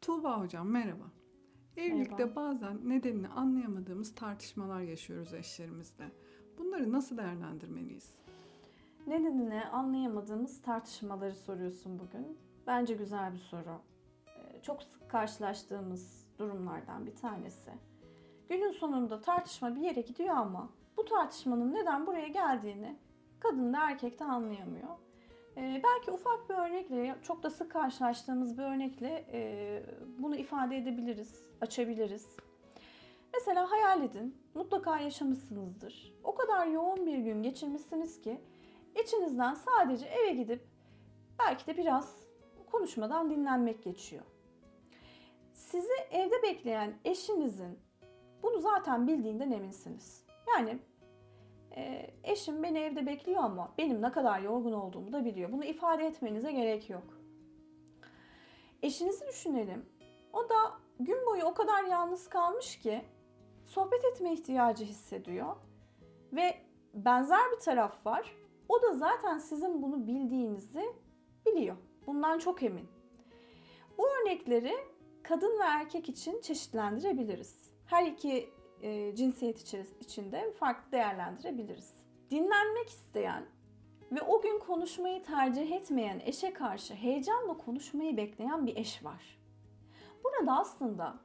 Tuğba hocam merhaba. Evlilikte Merhaba. bazen nedenini anlayamadığımız tartışmalar yaşıyoruz eşlerimizle. Bunları nasıl değerlendirmeliyiz? Nedenini anlayamadığımız tartışmaları soruyorsun bugün. Bence güzel bir soru. Ee, Çok sık karşılaştığımız durumlardan bir tanesi. Günün sonunda tartışma bir yere gidiyor ama bu tartışmanın neden buraya geldiğini kadın da erkek de anlayamıyor. Ee, belki ufak bir örnekle, çok da sık karşılaştığımız bir örnekle e, bunu ifade edebiliriz, açabiliriz. Mesela hayal edin, mutlaka yaşamışsınızdır. O kadar yoğun bir gün geçirmişsiniz ki içinizden sadece eve gidip belki de biraz konuşmadan dinlenmek geçiyor. Sizi evde bekleyen eşinizin bunu zaten bildiğinden eminsiniz. Yani e, eşim beni evde bekliyor ama benim ne kadar yorgun olduğumu da biliyor. Bunu ifade etmenize gerek yok. Eşinizi düşünelim. O da gün boyu o kadar yalnız kalmış ki sohbet etme ihtiyacı hissediyor. Ve benzer bir taraf var. O da zaten sizin bunu bildiğinizi biliyor. Bundan çok emin. Bu örnekleri kadın ve erkek için çeşitlendirebiliriz. Her iki e, cinsiyet içeris- içinde farklı değerlendirebiliriz. Dinlenmek isteyen ve o gün konuşmayı tercih etmeyen eşe karşı heyecanla konuşmayı bekleyen bir eş var. Burada aslında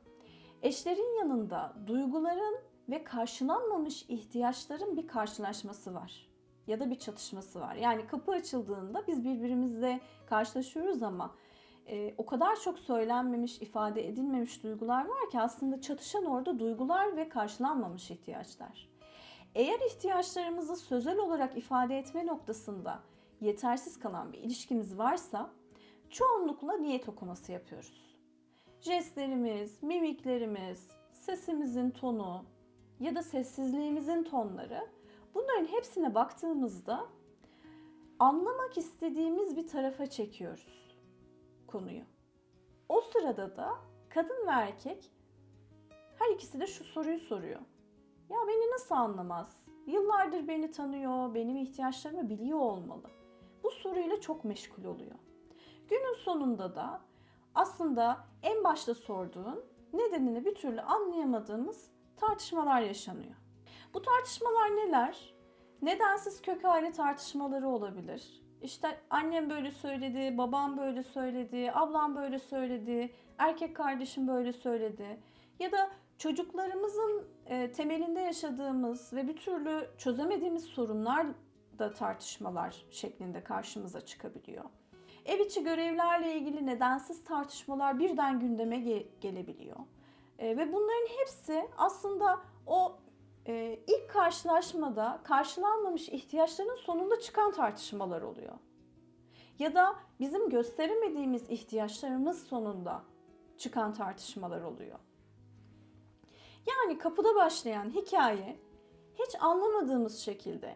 eşlerin yanında duyguların ve karşılanmamış ihtiyaçların bir karşılaşması var ya da bir çatışması var. Yani kapı açıldığında biz birbirimizle karşılaşıyoruz ama e, o kadar çok söylenmemiş, ifade edilmemiş duygular var ki aslında çatışan orada duygular ve karşılanmamış ihtiyaçlar. Eğer ihtiyaçlarımızı sözel olarak ifade etme noktasında yetersiz kalan bir ilişkimiz varsa çoğunlukla niyet okuması yapıyoruz. Jestlerimiz, mimiklerimiz, sesimizin tonu ya da sessizliğimizin tonları bunların hepsine baktığımızda anlamak istediğimiz bir tarafa çekiyoruz konuyu. O sırada da kadın ve erkek her ikisi de şu soruyu soruyor. Ya beni nasıl anlamaz? Yıllardır beni tanıyor, benim ihtiyaçlarımı biliyor olmalı. Bu soruyla çok meşgul oluyor. Günün sonunda da aslında en başta sorduğun nedenini bir türlü anlayamadığımız tartışmalar yaşanıyor. Bu tartışmalar neler? Nedensiz kök aile tartışmaları olabilir. İşte annem böyle söyledi, babam böyle söyledi, ablam böyle söyledi, erkek kardeşim böyle söyledi. Ya da çocuklarımızın e, temelinde yaşadığımız ve bir türlü çözemediğimiz sorunlar da tartışmalar şeklinde karşımıza çıkabiliyor. Ev içi görevlerle ilgili nedensiz tartışmalar birden gündeme ge- gelebiliyor. E, ve bunların hepsi aslında o e, ilk karşılaşmada karşılanmamış ihtiyaçların sonunda çıkan tartışmalar oluyor. Ya da bizim gösteremediğimiz ihtiyaçlarımız sonunda çıkan tartışmalar oluyor. Yani kapıda başlayan hikaye hiç anlamadığımız şekilde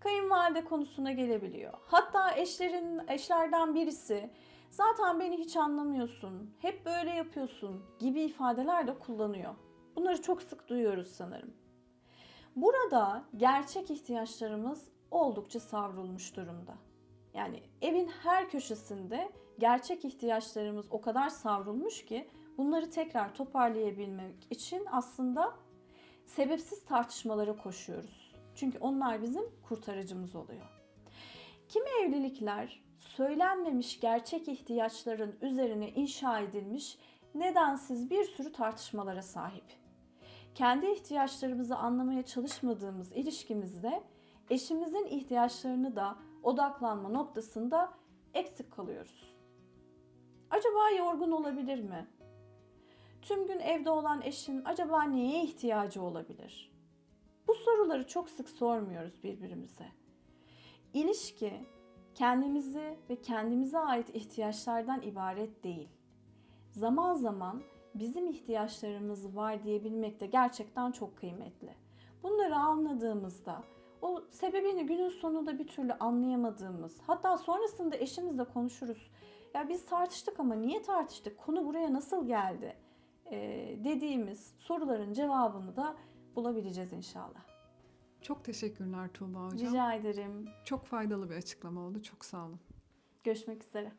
kayınvalide konusuna gelebiliyor. Hatta eşlerin eşlerden birisi zaten beni hiç anlamıyorsun, hep böyle yapıyorsun gibi ifadeler de kullanıyor. Bunları çok sık duyuyoruz sanırım. Burada gerçek ihtiyaçlarımız oldukça savrulmuş durumda. Yani evin her köşesinde gerçek ihtiyaçlarımız o kadar savrulmuş ki bunları tekrar toparlayabilmek için aslında sebepsiz tartışmalara koşuyoruz. Çünkü onlar bizim kurtarıcımız oluyor. Kimi evlilikler söylenmemiş gerçek ihtiyaçların üzerine inşa edilmiş nedensiz bir sürü tartışmalara sahip. Kendi ihtiyaçlarımızı anlamaya çalışmadığımız ilişkimizde eşimizin ihtiyaçlarını da odaklanma noktasında eksik kalıyoruz. Acaba yorgun olabilir mi? Tüm gün evde olan eşin acaba neye ihtiyacı olabilir? Bu soruları çok sık sormuyoruz birbirimize. İlişki kendimizi ve kendimize ait ihtiyaçlardan ibaret değil. Zaman zaman bizim ihtiyaçlarımız var diyebilmek de gerçekten çok kıymetli. Bunları anladığımızda o sebebini günün sonunda bir türlü anlayamadığımız, hatta sonrasında eşimizle konuşuruz. Ya biz tartıştık ama niye tartıştık? Konu buraya nasıl geldi? Ee, dediğimiz soruların cevabını da bulabileceğiz inşallah. Çok teşekkürler Tuğba hocam. Rica ederim. Çok faydalı bir açıklama oldu. Çok sağ olun. Görüşmek üzere.